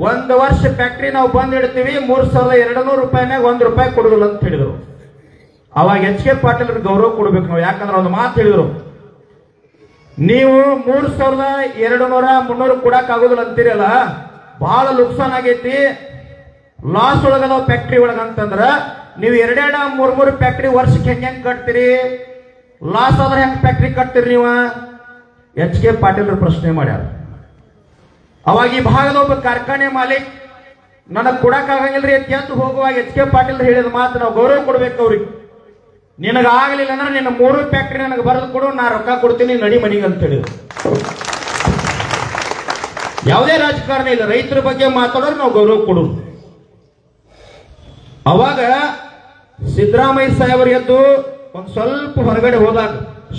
ಒಂದು ವರ್ಷ ಫ್ಯಾಕ್ಟ್ರಿ ನಾವು ಬಂದ್ ಇಡ್ತೀವಿ, ಮೂರ್ ಸಾವಿರದ ಎರಡು ನೂರು ರೂಪಾಯಿನಾಗ ಒಂದ್ ರೂಪಾಯಿ ಕೊಡುದಿಲ್ಲ ಅಂತ ಹೇಳಿದ್ರು. ಅವಾಗ ಎಚ್ ಕೆ ಪಾಟೀಲ್ ಗೌರವ ಕೊಡ್ಬೇಕು ನಾವು. ಯಾಕಂದ್ರೆ ಒಂದು ಮಾತು ಹೇಳಿದ್ರು. ನೀವು ಮೂರ್ ಸಾವಿರದ ಎರಡು ನೂರ ಮುನ್ನೂರು ಕೊಡಕ್ ಆಗೋದಿಲ್ಲ ಅಂತೀರಲ್ಲ ಬಹಳ ನುಕ್ಸಾನ್ ಆಗೈತಿ. ಲಾಸ್ ಒಳಗದಾವ ಫ್ಯಾಕ್ಟ್ರಿ ಒಳಗ ಅಂತಂದ್ರ ನೀವು ಎರಡೆರಡ ಮೂರ್ ಮೂರು ಫ್ಯಾಕ್ಟ್ರಿ ವರ್ಷಕ್ಕೆ ಹೆಂಗ್ ಹೆಂಗ್ ಕಟ್ತೀರಿ? ಲಾಸ್ ಆದ್ರೆ ಹೆಂಗ್ ಫ್ಯಾಕ್ಟ್ರಿ ಕಟ್ತೀರಿ ನೀವು? ಎಚ್ ಕೆ ಪಾಟೀಲ್ ಪ್ರಶ್ನೆ ಮಾಡ್ಯಾರ. ಅವಾಗ ಈ ಭಾಗದ ಒಬ್ಬ ಕಾರ್ಖಾನೆ ಮಾಲೀಕ್, ನನಗ್ ಕೊಡಕ್ ಆಗಂಗಿಲ್ರಿ ಎದ್ದು ಹೋಗುವಾಗ ಎಚ್ ಕೆ ಪಾಟೀಲ್ ಹೇಳಿದ ಮಾತು ನಾವು ಗೌರವ ಕೊಡ್ಬೇಕು ಅವ್ರಿಗೆ. ನಿನಗ ಆಗಲಿಲ್ಲ ಅಂದ್ರೆ ನಿನ್ನ ಮೂರು ಫ್ಯಾಕ್ಟ್ರಿ ನನಗೆ ಬರೆದು ಕೊಡು, ನಾ ರೊಕ್ಕ ಕೊಡ್ತೀನಿ, ನಡಿ ಮನಿಗೆ ಅಂತ ಹೇಳಿದ್ರು ಯಾವುದೇ ರಾಜಕಾರಣ ಇಲ್ಲ, ರೈತರ ಬಗ್ಗೆ ಮಾತಾಡೋರು ನಾವು ಗೌರವ ಕೊಡು ಅವಾಗ ಸಿದ್ದರಾಮಯ್ಯ ಸಾಹೇಬರು ಎದ್ದು ಒಂದು ಸ್ವಲ್ಪ ಹೊರಗಡೆ ಹೋದಾಗ,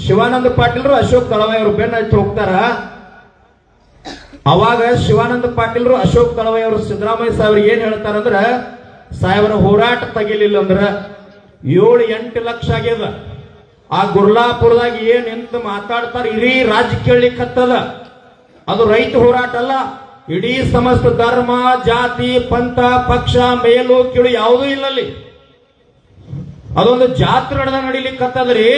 ಶಿವಾನಂದ ಪಾಟೀಲ್ರು, ಅಶೋಕ್ ದಳವಾಯಿ ಅವರು ಬೆನ್ನ ಹಚ್ಚಿ ಹೋಗ್ತಾರ. ಅವಾಗ ಶಿವಾನಂದ ಪಾಟೀಲ್ರು, ಅಶೋಕ್ ದಳವಾಯಿ ಅವರು, ಸಿದ್ದರಾಮಯ್ಯ ಸಾಹೇಬ್ರು ಏನ್ ಹೇಳ್ತಾರಂದ್ರ, ಸಾಹೇಬರ ಹೋರಾಟ ತೆಗಿಲಿಲ್ಲ ಅಂದ್ರ ಏಳು ಎಂಟು ಲಕ್ಷ ಆಗ್ಯದ. ಆ ಗುರ್ಲಾಪುರದಾಗ ಏನ್ ಎಂತ ಮಾತಾಡ್ತಾರ? ಇಡೀ ರಾಜ್ಯ ಕೇಳಲಿಕ್ಕತ್ತದ. ಅದು ರೈತ ಹೋರಾಟ ಅಲ್ಲ. ಇಡೀ ಸಮಸ್ತ ಧರ್ಮ, ಜಾತಿ, ಪಂಥ, ಪಕ್ಷ, ಮೇಲು, ಕೀಳು ಯಾವುದೂ ಇಲ್ಲ ಅಲ್ಲಿ ಅದೊಂದು ಜಾತ್ರೆ ನಡೆದ ನಡಿಲಿಕ್ಕತ್ತದ್ರಿ.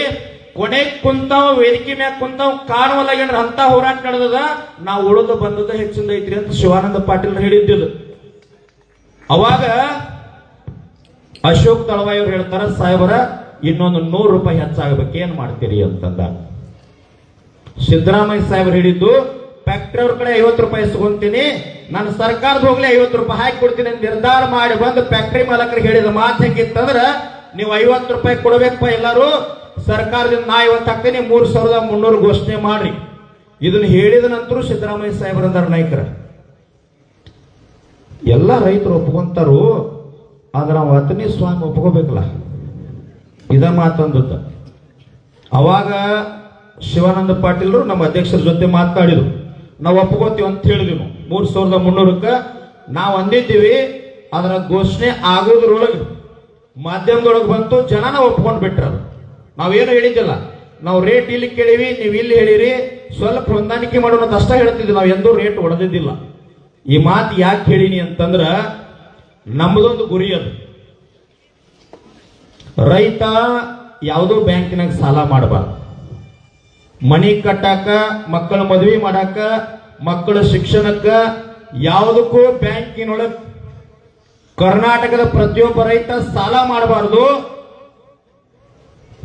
ಕೊನೆ ಕುಂತಾವ, ವೇದಿಕೆ ಮ್ಯಾಗ ಕುಂತಾವ ಕಾಣುವಲ್ಲಾಗೇನ್ರ ಅಂತ ಹೋರಾಟ ನಡೆದದ? ನಾವು ಉಳಿದು ಬಂದದ ಹೆಚ್ಚಿಂದ ಐತ್ರಿ ಅಂತ ಶಿವಾನಂದ ಪಾಟೀಲ್ ಹೇಳಿದ್ದಿದ್ದು. ಅವಾಗ ಅಶೋಕ್ ತಳವಾಯಿ ಅವ್ರು ಹೇಳ್ತಾರ, ಸಾಹೇಬರ, ಇನ್ನೊಂದು ನೂರು ರೂಪಾಯಿ ಹೆಚ್ಚಾಗಬೇಕು ಏನ್ ಮಾಡ್ತೀರಿ? ಅಂತಂದ. ಸಿದ್ದರಾಮಯ್ಯ ಸಾಹೇಬ್ರು ಹೇಳಿದ್ದು ಫ್ಯಾಕ್ಟ್ರಿ ಅವ್ರ ಕಡೆ ಐವತ್ತು ರೂಪಾಯಿ ಇಸ್ಕೊಂತೀನಿ ನಾನು ಸರ್ಕಾರದ ಹೋಗ್ಲಿ ಐವತ್ತು ರೂಪಾಯಿ ಹಾಕಿ ಕೊಡ್ತೀನಿ ನಿರ್ಧಾರ ಮಾಡಿ ಬಂದು ಫ್ಯಾಕ್ಟ್ರಿ ಮಾಲಕರಿಗೆ ಹೇಳಿದ ಮಾತು ಹೆಂಗಿತ್ತಂದ್ರ, ನೀವು ಐವತ್ತು ರೂಪಾಯಿ ಕೊಡಬೇಕಪ್ಪ ಎಲ್ಲರೂ, ಸರ್ಕಾರದಿಂದ ನಾ ಇವತ್ತು ಹಾಕ್ತೀನಿ, ಮೂರ್ ಸಾವಿರದ ಮುನ್ನೂರು ಘೋಷಣೆ ಮಾಡ್ರಿ. ಇದನ್ನ ಹೇಳಿದ ನಂತರ ಸಿದ್ದರಾಮಯ್ಯ ಸಾಹೇಬ್ರ ಅಂದಾರ ನಾಯಕರ. ಎಲ್ಲ ರೈತರು ಒಪ್ಕೊಂತಾರು ಆದ್ರೆ ನಾವು ಸ್ವಾಂಗ್ ಸ್ವಾಮಿ ಒಪ್ಕೋಬೇಕಲ್ಲ. ಇದ ಮಾತಂದು ಅವಾಗ ಶಿವಾನಂದ ಪಾಟೀಲರು ನಮ್ಮ ಅಧ್ಯಕ್ಷರ ಜೊತೆ ಮಾತಾಡಿದ್ರು. ನಾವು ಒಪ್ಕೋತೀವಿ ಅಂತ ಹೇಳಿದ್ವಿ ಮೂರ್ ಸಾವಿರದ ಮುನ್ನೂರಕ್ಕೆ ನಾವು ಅಂದಿದ್ದೀವಿ, ಅದರ ಘೋಷಣೆ ಆಗೋದ್ರೊಳಗೆ ಮಾಧ್ಯಮದೊಳಗೆ ಬಂತು, ಜನನ ಒಪ್ಕೊಂಡು ಬಿಟ್ರ ನಾವೇನು ಹೇಳಿದ್ದಿಲ್ಲ. ನಾವು ರೇಟ್ ಇಲ್ಲಿ ಕೇಳಿವಿ, ನೀವು ಇಲ್ಲಿ ಹೇಳಿರಿ, ಸ್ವಲ್ಪ ಹೊಂದಾಣಿಕೆ ಮಾಡೋಣ ಅಷ್ಟ ಹೇಳ್ತಿದ್ವಿ. ನಾವು ಎಂದೂ ರೇಟ್ ಹೊಡೆದಿದ್ದಿಲ್ಲ. ಈ ಮಾತು ಯಾಕೆ ಹೇಳಿನಿ ಅಂತಂದ್ರ ನಮ್ಮದೊಂದು ಗುರಿ ಅದು. ರೈತ ಯಾವುದೋ ಬ್ಯಾಂಕಿನಾಗ ಸಾಲ ಮಾಡಬಾರ್ದು. ಮನಿ ಕಟ್ಟಾಕ, ಮಕ್ಕಳ ಮದುವೆ ಮಾಡಾಕ, ಮಕ್ಕಳ ಶಿಕ್ಷಣಕ್ಕ ಯಾವುದಕ್ಕೂ ಬ್ಯಾಂಕಿನೊಳಗೆ ಕರ್ನಾಟಕದ ಪ್ರತಿಯೊಬ್ಬ ರೈತ ಸಾಲ ಮಾಡಬಾರದು.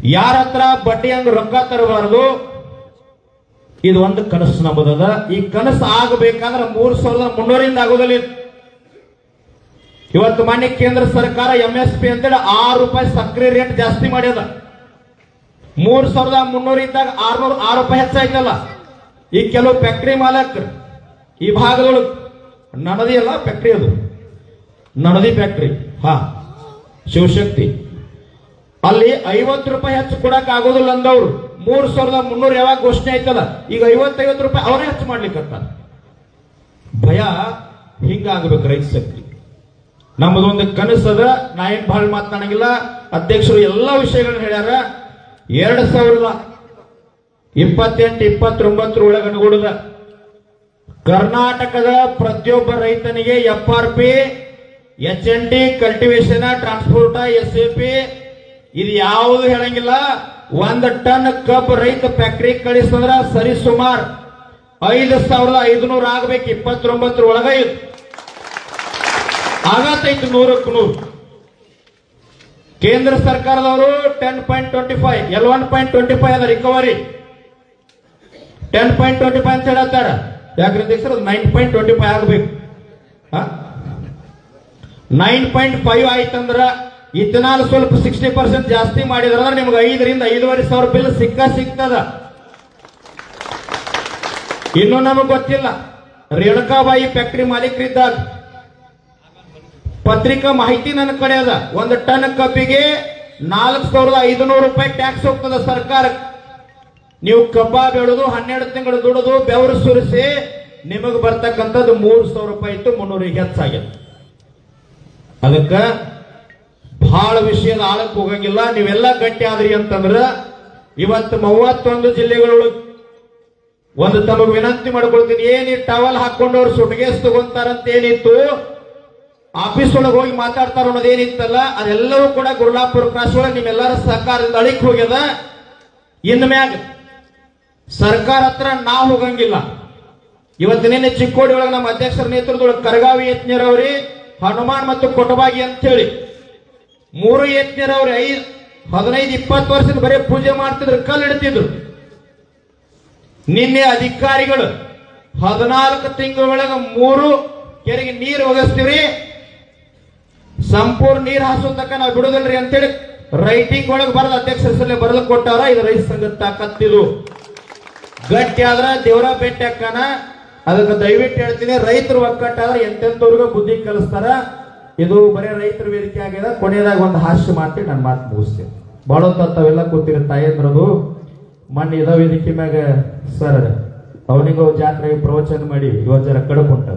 ಯಾರ ಹತ್ರ ಬಡ್ಡಿ ಹಂಗ ರೊಕ್ಕ ತರಬಾರದು. ಇದು ಒಂದು ಕನಸು ನಮ್ಮದದ. ಈ ಕನಸು ಆಗಬೇಕಾದ್ರೆ ಮೂರ್ ಸಾವಿರದ ಮುನ್ನೂರಿಂದ ಆಗೋದಿಲ್ಲ. ಇವತ್ತು ಮಾನ್ಯ ಕೇಂದ್ರ ಸರ್ಕಾರ ಎಂ ಎಸ್ ಪಿ ಅಂತೇಳಿ ಆರು ರೂಪಾಯಿ ಸಕ್ಕರೆ ರೇಟ್ ಜಾಸ್ತಿ ಮಾಡ್ಯದ. ಮೂರ್ ಸಾವಿರದ ಮುನ್ನೂರ ಇದ್ದಾಗ ಆರ್ನೂರು, ಆರು ರೂಪಾಯಿ ಹೆಚ್ಚಾಯ್ತಲ್ಲ. ಈ ಕೆಲವು ಫ್ಯಾಕ್ಟ್ರಿ ಮಾಲಕರು ಈ ಭಾಗದೊಳಗೆ ನನ್ನದಿ ಅಲ್ಲ ಫ್ಯಾಕ್ಟ್ರಿ ಅದು. ನನ್ನದಿ ಫ್ಯಾಕ್ಟ್ರಿ ಹಾ, ಶಿವಶಕ್ತಿ. ಅಲ್ಲಿ ಐವತ್ತು ರೂಪಾಯಿ ಹೆಚ್ಚು ಕೊಡಕ್ ಆಗೋದಿಲ್ಲ ಅಂದವ್ರು. ಮೂರ್ ಸಾವಿರದ ಮುನ್ನೂರ ಯಾವಾಗ ಘೋಷಣೆ ಆಯ್ತಲ್ಲ ಈಗ ಐವತ್ತೈವತ್ತು ರೂಪಾಯಿ ಅವರೇ ಹೆಚ್ಚು ಮಾಡ್ಲಿಕ್ಕೆ ಭಯ ಹಿಂಗಾಗಬೇಕು ರೈತ ಶಕ್ತಿ. ನಮ್ಮದೊಂದು ಕನಸದ, ನಾ ಏನ್ ಬಹಳ ಮಾತನಾಡಂಗಿಲ್ಲ. ಅಧ್ಯಕ್ಷರು ಎಲ್ಲಾ ವಿಷಯಗಳನ್ನ ಹೇಳ್ಯಾರ. ಎರಡ್ ಸಾವಿರದ ಇಪ್ಪತ್ತೆಂಟು, ಇಪ್ಪತ್ತೊಂಬತ್ತರ ಒಳಗೆ ಅನುಗುಣದ ಕರ್ನಾಟಕದ ಪ್ರತಿಯೊಬ್ಬ ರೈತನಿಗೆ F R P H N D cultivation transport S A P ಇದು ಯಾವುದು ಹೇಳಂಗಿಲ್ಲ. ಒಂದ್ ಟನ್ ಕಬ್ಬು ರೈತ ಫ್ಯಾಕ್ಟ್ರಿ ಕಳಿಸಿದ್ರ ಸರಿ ಸುಮಾರು ಐದು ಸಾವಿರದ ಐದುನೂರ ಆಗ್ಬೇಕು. ಇಪ್ಪತ್ತೊಂಬತ್ತರ ಒಳಗ ಆಗತ್ತೈತು ನೂರಕ್ಕೆ ನೂರು. ಕೇಂದ್ರ ಸರ್ಕಾರದವರು ten point twenty five L one point twenty five ಅದ recovery ten point twenty five ಅಂತ ಹೇಳತ್ತಾರ ಯಾಕ್ರಿ ದೇಶ ನೈನ್ ಪಾಯಿಂಟ್ ಟ್ವೆಂಟಿ ಫೈವ್ ಆಗಬೇಕು. ನೈನ್ ಪಾಯಿಂಟ್ ಫೈವ್ ಆಯ್ತಂದ್ರ ಇಥನಾಲ್ ಸ್ವಲ್ಪ ಸಿಕ್ಸ್ಟಿ ಪರ್ಸೆಂಟ್ ಜಾಸ್ತಿ ಮಾಡಿದ್ರ ನಿಮ್ಗೆ ಐದರಿಂದ ಐದೂವರೆ ಸಾವಿರ ಬಿಲ್ ಸಿಕ್ಕ ಸಿಗ್ತದ. ಇನ್ನು ನಮಗೆ ಗೊತ್ತಿಲ್ಲ. ರೇಣುಕಾಬಾಯಿ ಫ್ಯಾಕ್ಟ್ರಿ ಮಾಲೀಕರಿದ್ದಾಗ ಪತ್ರಿಕಾ ಮಾಹಿತಿ ನನ್ನ ಕಡೆ ಅದ. ಒಂದು ಟನ್ ಕಬ್ಬಿಗೆ ನಾಲ್ಕು ಸಾವಿರದ ಐದುನೂರು ರೂಪಾಯಿ ಟ್ಯಾಕ್ಸ್ ಹೋಗ್ತದ ಸರ್ಕಾರ. ನೀವು ಕಬ್ಬ ಬೆಳೆದು ಹನ್ನೆರಡು ತಿಂಗಳು ದುಡಿದು ಬೆವರು ಸುರಿಸಿ ನಿಮಗೆ ಬರ್ತಕ್ಕಂಥದ್ದು ಮೂರು ಸಾವಿರ ರೂಪಾಯಿ ಇತ್ತು ಮುನ್ನೂರಿಗೆ ಹೆಚ್ಚಾಗಿದೆ. ಅದಕ್ಕ ಬಹಳ ವಿಷಯದ ಆಳಕ್ಕೆ ಹೋಗಂಗಿಲ್ಲ. ನೀವೆಲ್ಲ ಗಟ್ಟಿ ಆದ್ರಿ ಅಂತಂದ್ರ ಇವತ್ತು ಮೂವತ್ತೊಂದು ಜಿಲ್ಲೆಗಳೊಳಗೆ ಒಂದು ತಮಗೆ ವಿನಂತಿ ಮಾಡ್ಕೊಳ್ತೀನಿ. ಏನಿ ಟವಲ್ ಹಾಕೊಂಡವ್ರು ಸುಟ್ಗೇಸ್ ತಗೊಂತಾರಂತ ಏನಿತ್ತು? ಆಫೀಸ್ ಒಳಗೆ ಹೋಗಿ ಮಾತಾಡ್ತಾರ ಅನ್ನೋದೇನಿತ್ತಲ್ಲ ಅದೆಲ್ಲವೂ ಕೂಡ ಗುರುಲಾಪುರ ಕ್ರಾಸ್ ಒಳಗೆ ನಿಮ್ಮೆಲ್ಲರ ಸಹಕಾರದಿಂದ ಅಳಿಕ್ ಹೋಗ್ಯದ. ಇನ್ ಮ್ಯಾಗ ಸರ್ಕಾರ ಹತ್ರ ನಾವು ಹೋಗಂಗಿಲ್ಲ. ಇವತ್ತು ನಿನ್ನೆ ಚಿಕ್ಕೋಡಿ ಒಳಗೆ ನಮ್ಮ ಅಧ್ಯಕ್ಷರ ನೇತೃತ್ವದೊಳಗೆ ಕರಗಾವಿ ಯತ್ನರವ್ರಿ ಹನುಮಾನ್ ಮತ್ತು ಕೊಟಬಾಗಿ ಅಂತ ಹೇಳಿ ಮೂರು ಯತ್ನರವ್ರಿ ಐದು ಹದಿನೈದು, ಇಪ್ಪತ್ತು ವರ್ಷದ ಬರೀ ಪೂಜೆ ಮಾಡ್ತಿದ್ರು ಕಲ್ಲು ಇಡ್ತಿದ್ರು ನಿನ್ನೆ ಅಧಿಕಾರಿಗಳು ಹದಿನಾಲ್ಕು ತಿಂಗಳೊಳಗೆ ಮೂರು ಕೆರೆಗೆ ನೀರು ಒದಗಿಸ್ತೀವಿ ಸಂಪೂರ್ಣ ನೀರ್ ಹಾಸೋ ತಕ್ಕ ನಾವು ಬಿಡುದಿಲ್ರಿ ಅಂತೇಳಿ ರೈಟಿಂಗ್ ಒಳಗೆ ಬರದ ಅಧ್ಯಕ್ಷ ಹೆಸರಲ್ಲಿ ಬರೆದು ಕೊಟ್ಟಾರ, ಇದು ರೈತ ಸಂಘದ ತಾಕತ್ತಿದು ಗಟ್ಟಿ ಆದ್ರ ದೇವರ ಭೇಟಿ ಅಕ್ಕನ ಅದಕ್ಕೆ ದಯವಿಟ್ಟು ಹೇಳ್ತೀನಿ, ರೈತರು ಒಕ್ಕಟ್ಟಾದ್ರೆ ಎಂತೆಂತವ್ರಿಗೂ ಬುದ್ಧಿ ಕಲಿಸ್ತಾರ. ಇದು ಬರೀ ರೈತರ ವೇದಿಕೆ ಆಗಿದೆ ಕೊನೆಯದಾಗ ಒಂದು ಹಾಸ್ಯ ಮಾಡ್ತೀನಿ ನನ್ನ ಮಾತು ಮುಗಿಸ್ತೀನಿ. ಬಹಳ ತಾವೆಲ್ಲ ಕೂತಿರ ತಾಯಂದ್ರದು ಮಣ್ಣು ಇದ ವೇದಿಕೆ ಮ್ಯಾಗ ಸರ್ ಅವನಿಗೂ ಜಾತ್ರೆಗೆ ಪ್ರವಚನ ಮಾಡಿ ಇವತ್ತು ಜರ ಕಡಪುಂಟ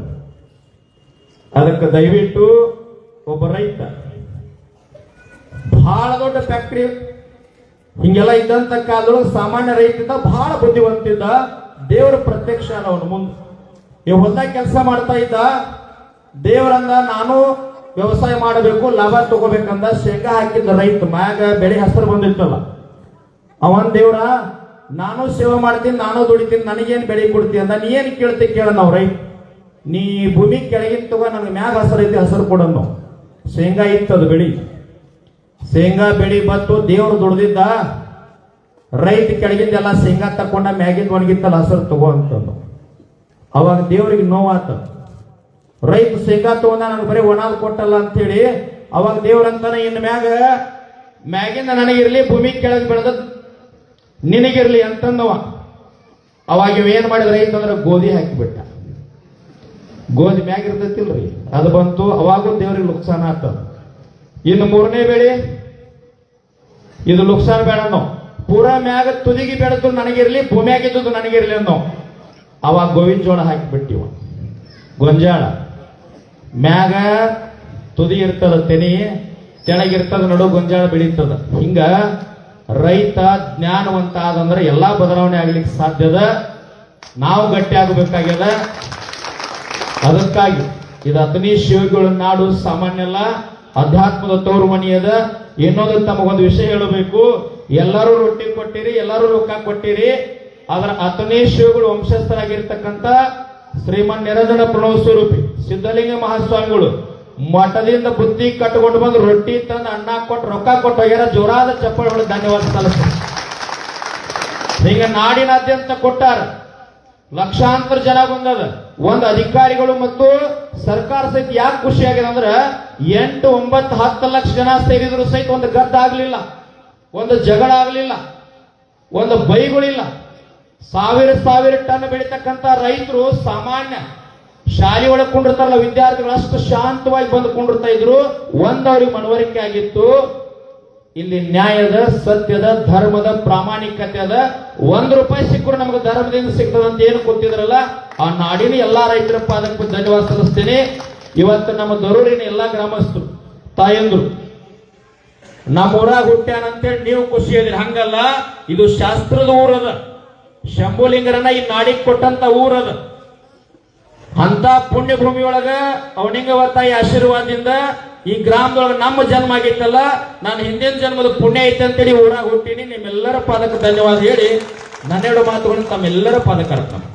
ಅದಕ್ಕೆ ದಯವಿಟ್ಟು ಒಬ್ಬ ರೈತ. ಬಹಳ ದೊಡ್ಡ ಫ್ಯಾಕ್ಟ್ರಿ ಹಿಂಗೆಲ್ಲ ಇದ್ದಂತ ಕಾಲದೊಳಗೆ ಸಾಮಾನ್ಯ ರೈತಿದ್ದ ಬಹಳ ಬುದ್ಧಿವಂತಿದ್ದ ದೇವರ ಪ್ರತ್ಯಕ್ಷ ಅವನು ಮುಂದೆ. ಈ ಹೊಲ್ದಾಗ ಕೆಲಸ ಮಾಡ್ತಾ ಇದ್ದ, ದೇವರಂದ ನಾನು ವ್ಯವಸಾಯ ಮಾಡಬೇಕು, ಲಾಭ ತಗೋಬೇಕಂದ ಶೇಂಗಾ ಹಾಕಿದ್ದ ರೈತ ಮ್ಯಾಗ ಬೆಳೆ ಹೆಸರು ಬಂದಿತ್ತಲ್ಲ. ಅವನ್ ದೇವ್ರ, ನಾನು ಸೇವೆ ಮಾಡ್ತೀನಿ, ನಾನು ದುಡಿತೀನಿ, ನನಗೇನು ಬೆಳೆ ಕೊಡ್ತೀನಿ ಅಂದ, ನೀ ಏನು ಕೇಳ್ತಿ ಕೇಳ ನಾವು ರೈತ. ನೀ ಭೂಮಿ ಕೆಳಗಿನ ತಗೋ, ನನಗೆ ಮ್ಯಾಗ ಹಸರು ಐತಿ, ಹಸರು ಕೊಡನ್ನು ಶೇಂಗಾ ಇತ್ತದು ಬೆಳಿ. ಶೇಂಗಾ ಬೆಳಿ ಬಂತು ದೇವ್ರು ದುಡ್ದಿದ್ದ ರೈತ ಕೆಳಗಿಂದೆಲ್ಲ ಶೇಂಗಾ ತಕೊಂಡ ಮ್ಯಾಗಿಂದ ಒಣಗಿತ್ತಲ್ಲ ಹಸರು ತಗೋ ಅಂತಂದು. ಅವಾಗ ದೇವ್ರಿಗೆ ನೋವಾತ. ರೈತ ಶೇಂಗಾ ತಗೊಂಡ ನನಗೆ ಬರೀ ಒಣಾಲ್ ಕೊಟ್ಟಲ್ಲ ಅಂತೇಳಿ ಅವಾಗ ದೇವ್ರಂತಾನೆ ಇನ್ನು ಮ್ಯಾಗ ಮ್ಯಾಗಿಂದ ನನಗಿರ್ಲಿ, ಭೂಮಿ ಕೆಳಗೆ ಬೆಳೆದ ನಿನಗಿರ್ಲಿ ಅಂತಂದವ. ಅವಾಗ ಇವ ಏನ್ ಮಾಡಿದ ರೈತ ಅಂದ್ರೆ ಗೋಧಿ ಹಾಕಿಬಿಟ್ಟ. ಗೋಧಿ ಮ್ಯಾಗ ಇರ್ತೈತಿಲ್ರಿ. ಅದು ಬಂತು, ಅವಾಗೂ ದೇವ್ರಿಗೆ ನುಕ್ಸಾನ ಆತ. ಇನ್ನು ಮೂರನೇ ಬೆಳೆ, ಇದು ನುಕ್ಸಾನ ಬೇಡ ಅನ್ನೋ. ಪೂರಾ ಮ್ಯಾಗ ತುದಿಗೆ ಬೆಳೆದು ನನಗಿರ್ಲಿ ಭೂಮಿಯಾಗಿದ್ದು ನನಗಿರ್ಲಿ ಅನ್ನೋ. ಅವಾಗ ಗೋವಿನ ಜೋಳ ಹಾಕಿಬಿಟ್ಟಿವ. ಗೊಂಜಾಳ. ಮ್ಯಾಗ ತುದಿ ಇರ್ತದ, ತೆನಿ ತೆಳಗಿರ್ತದ ನಡು ಗೊಂಜಾಳ ಬೆಳೀತದ. ಹಿಂಗ ರೈತ ಜ್ಞಾನವಂತ ಆದಂದ್ರೆ ಎಲ್ಲಾ ಬದಲಾವಣೆ ಆಗ್ಲಿಕ್ಕೆ ಸಾಧ್ಯದ. ನಾವು ಗಟ್ಟಿ ಆಗಬೇಕಾಗ್ಯದ. ಅದಕ್ಕಾಗಿ ಇದು ಹತ್ತನೇ ಶಿವಗಳ ನಾಡು ಸಾಮಾನ್ಯ ಅಲ್ಲ ಅಧ್ಯಾತ್ಮದ ಮನೆಯದ ಇನ್ನೊಂದು ತಮಗೊಂದು ವಿಷಯ ಹೇಳಬೇಕು. ಎಲ್ಲರೂ ರೊಟ್ಟಿ ಕೊಟ್ಟಿರಿ, ಎಲ್ಲರೂ ರೊಕ್ಕ ಕೊಟ್ಟಿರಿ. ಅದರ ಅತನೇ ಶಿವಗಳು ವಂಶಸ್ಥರಾಗಿರ್ತಕ್ಕಂಥ ಶ್ರೀಮನ್ ನಿರಂಜನ ಪ್ರಣವ ಸ್ವರೂಪಿ, ಸಿದ್ಧಲಿಂಗ ಮಹಾಸ್ವಾಮಿಗಳು, ಮಠದಿಂದ ಬುದ್ಧಿ ಕಟ್ಟಿಕೊಂಡು ಬಂದು ರೊಟ್ಟಿ ತಂದು ಅನ್ನ ಕೊಟ್ಟು, ರೊಕ್ಕ ಕೊಟ್ಟು ಹೋಗ್ಯಾರ. ಜೋರಾದ ಚಪ್ಪಳ ಧನ್ಯವಾದ ಸಲ್ಲಿಸ್ತಾರೆ ಈಗ ನಾಡಿನಾದ್ಯಂತ ಕೊಟ್ಟಾರ. ಲಕ್ಷಾಂತರ ಜನ ಬಂದದ. ಒಂದು ಅಧಿಕಾರಿಗಳು ಮತ್ತು ಸರ್ಕಾರ ಸಹಿತ ಯಾಕೆ ಖುಷಿ ಆಗಿದೆ ಅಂದ್ರೆ ಎಂಟು, ಒಂಬತ್ತು, ಹತ್ತು ಲಕ್ಷ ಜನ ಸೇರಿದ್ರು ಸಹಿತ ಒಂದು ಗದ್ದ ಆಗ್ಲಿಲ್ಲ. ಒಂದು ಜಗಳ ಆಗ್ಲಿಲ್ಲ. ಒಂದು ಬೈಗಳಿಲ್ಲ. ಸಾವಿರ ಸಾವಿರ ಟನ್ ಬೆಳೀತಕ್ಕಂತ ರೈತರು ಸಾಮಾನ್ಯ ಶಾಲೆ ಒಳಗೆ ಕುಂಡಿರ್ತಾರಲ್ಲ, ವಿದ್ಯಾರ್ಥಿಗಳು ಅಷ್ಟು ಶಾಂತವಾಗಿ ಬಂದು ಕುಂಡಿರ್ತಾ ಇದ್ರು. ಒಂದವ್ರಿಗೆ ಮನವರಿಕೆ ಆಗಿತ್ತು. ಇಲ್ಲಿ ನ್ಯಾಯದ, ಸತ್ಯದ, ಧರ್ಮದ ಪ್ರಾಮಾಣಿಕತೆದ ಒಂದ್ ರೂಪಾಯಿ ಸಿಕ್ಕರು ನಮಗೆ ಧರ್ಮದಿಂದ ಸಿಗ್ತದ ಅಂತ ಏನು ಗೊತ್ತಿದ್ರಲ್ಲ, ಆ ನಾಡಿನ ಎಲ್ಲಾ ರೈತರ ಪಾದಕ್ಕೆ ಧನ್ಯವಾದ ಸಲ್ಲಿಸ್ತೇನೆ. ಇವತ್ತು ನಮ್ಮ ದರೂರಿನ ಎಲ್ಲಾ ಗ್ರಾಮಸ್ಥರು, ತಾಯಂದ್ರು ನಮ್ಮ ಊರಾಗ ಹುಟ್ಟ್ಯಾನ ಅಂತೇಳಿ ನೀವು ಖುಷಿ ಅದಿರಿ. ಹಂಗಲ್ಲ, ಇದು ಶಾಸ್ತ್ರದ ಊರದ ಶಂಭುಲಿಂಗರನ್ನ ಈ ನಾಡಿಗೆ ಕೊಟ್ಟಂತ ಊರದ ಅಂತ ಪುಣ್ಯ ಭೂಮಿಯೊಳಗ ಅವನಿಂಗವ ತಾಯಿ ಆಶೀರ್ವಾದದಿಂದ ಈ ಗ್ರಾಮದೊಳಗೆ ನಮ್ಮ ಜನ್ಮ ಆಗಿತ್ತಲ್ಲ, ನಾನು ಹಿಂದಿನ ಜನ್ಮದ ಪುಣ್ಯ ಐತೆ ಅಂತೇಳಿ ಊರಾಗ ಹುಟ್ಟಿನಿ. ನಿಮ್ಮೆಲ್ಲರ ಪಾದಕ್ಕೆ ಧನ್ಯವಾದ ಹೇಳಿ, ನನ್ನೆರಡು ಮಾತುಗಳನ್ನು ತಮ್ಮೆಲ್ಲರ ಪಾದಕ್ಕೆ ಅರ್ಪಣೆ